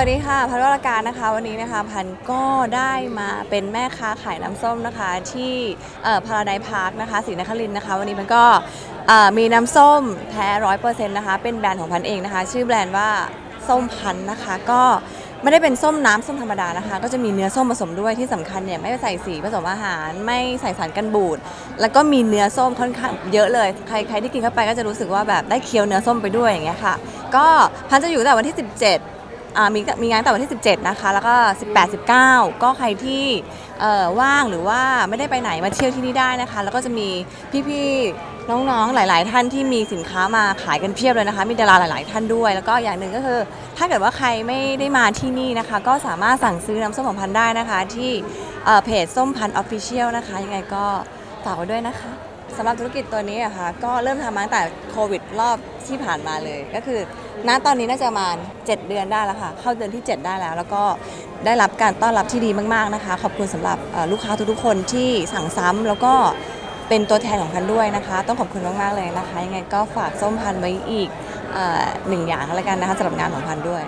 วัสดีค่ะ พันวรการนะคะ วันนี้นะคะพันก็ได้มาเป็นแม่ค้าขายน้ำส้มนะคะ ที่พาราไดพาร์คนะคะศรีนครินนะคะ วันนี้มันก็มีน้ำส้มแท้ร้อยเปอร์เซ็นต์นะคะ เป็นแบรนด์ของพันเองนะคะ ชื่อแบรนด์ว่าส้มพันนะคะ ก็ไม่ได้เป็นส้มน้ำส้มธรรมดานะคะ ก็จะมีเนื้อส้มผสมด้วยที่สำคัญเนี่ยไม่ใส่สีผสมอาหาร ไม่ใส่สารกันบูด แล้วก็มีเนื้อส้มค่อนข้างเยอะเลย ใครใครที่กินเข้าไปก็จะรู้สึกว่าแบบได้เคี้ยวเนื้อส้มไปด้วยอย่างเงี้ยค่ะ ก็พันจะอยู่ตั้งแต่วันที่ 17 อ่ามีมีงานตั้งแต่วันที่ 17 นะคะ แล้วก็ 18 19 ก็ใครที่เอ่อว่างหรือว่าไม่ได้ไปไหนมาเที่ยวที่นี่ได้นะคะ แล้วก็จะมีพี่ๆน้องๆหลาย ๆ ท่านที่มีสินค้ามาขายกันเพียบเลยนะคะ มีดาราหลาย ๆ ท่านด้วย แล้วก็อย่างหนึ่งก็คือ ถ้าเกิดว่าใครไม่ได้มาที่นี่นะคะ ก็สามารถสั่งซื้อน้ำส้มของพันธุ์ได้นะคะที่เอ่อเพจส้มพันออฟฟิเชียลนะคะ ยังไงก็ฝากไว้ด้วยนะคะ สำหรับธุรกิจตัวนี้อะค่ะก็เริ่มทำมาตั้งแต่โควิดรอบที่ผ่านมาเลย ก็คือ ณตอนนี้น่าจะประมาณ 7 เดือนได้แล้วค่ะ เข้าเดือนที่ 7 ได้แล้ว แล้วก็ได้รับการต้อนรับที่ดีมากๆนะคะ ขอบคุณสำหรับลูกค้าทุกๆคนที่สั่งซ้ำแล้วก็เป็นตัวแทนของพันด้วยนะคะ ต้องขอบคุณมากๆเลยนะคะยังไงก็ฝากส้มพันไว้อีกหนึ่งอย่างแล้วกันนะคะสำหรับงานของพันด้วย